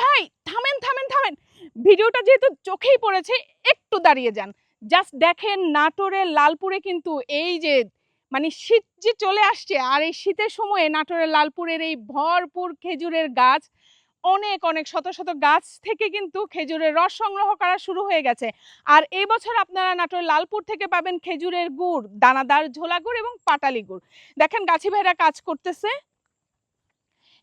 ভাই, থামেন থামেন থামেন। ভিডিওটা যেহেতু চোখেই পড়েছে, একটু দাঁড়িয়ে যান। জাস্ট দেখেন নাটোরের লালপুরে কিন্তু এই যে মানে শীত যে চলে আসছে, আর এই শীতের সময়ে নাটোরের লালপুরের এই ভরপুর খেজুরের গাছ, অনেক অনেক শত শত গাছ থেকে কিন্তু খেজুরের রস সংগ্রহ করা শুরু হয়ে গেছে। আর এই বছর আপনারা নাটোর লালপুর থেকে পাবেন খেজুরের গুড়, দানাদার ঝোলা গুড় এবং পাটালি গুড়। দেখেন গাছি ভাইরা কাজ করতেছে।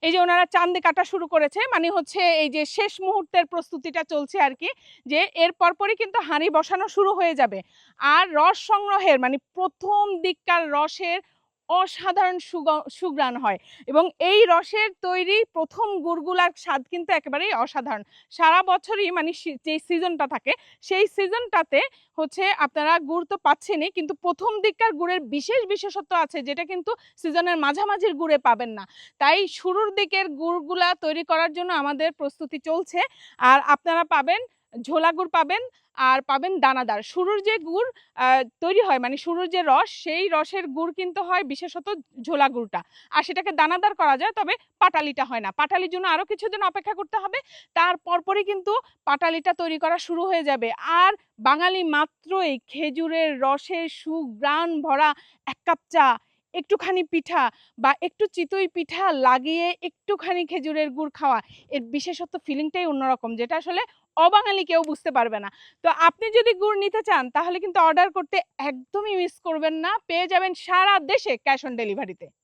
এই যে ওনারা চান্দে কাটা শুরু করেছে মানে হচ্ছে এই যে শেষ মুহূর্তের প্রস্তুতিটা চলছে আর কি, যে এর পরপরই কিন্তু হাঁড়ি বসানো শুরু হয়ে যাবে। আর রস সংগ্রহের মানে প্রথম দিককার রসের অসাধারণ সুগ- সুঘ্রাণ হয়। এবং এই রসের তৈরি প্রথম গুড়গুলার স্বাদ কিন্তু একেবারেই অসাধারণ। সারা বছরই মানে যে সিজনটা থাকে, সেই সিজনটাতে হচ্ছে আপনারা গুড় তো পাচ্ছেনই, কিন্তু প্রথম দিককার গুড়ের বিশেষ বিশেষত্ব আছে, যেটা কিন্তু সিজনের মাঝামাঝির গুড়ে পাবেন না। তাই শুরুর দিকের গুড়গুলা তৈরি করার জন্য আমাদের প্রস্তুতি চলছে। আর আপনারা পাবেন ঝোলা গুড় পাবেন আর পাবেন দানাদার। শুরুর যে গুড় তৈরি হয় মানে শুরুর যে রস, সেই রসের গুড় কিন্তু হয় বিশেষত ঝোলা গুড়টা। আর সেটাকে দানাদার করা যায়, তবে পাটালিটা হয় না। পাটালির জন্য আরও কিছুদিন অপেক্ষা করতে হবে। তার পরপরই কিন্তু পাটালিটা তৈরি করা শুরু হয়ে যাবে। আর বাঙালি মাত্রই খেজুরের রসের সুগ্রাণ ভরা এক কাপ চা একটুখানি পিঠা বা একটু চিতই পিঠা লাগিয়ে একটুখানি খেজুরের গুড় খাওয়া, এর বিশেষত্ব ফিলিংটাই অন্যরকম, যেটা আসলে অবাঙালি কেউ বুঝতে পারবে না। তো আপনি যদি গুড় নিতে চান, তাহলে কিন্তু অর্ডার করতে একদমই মিস করবেন না, পেয়ে যাবেন সারা দেশে ক্যাশ অন ডেলিভারিতে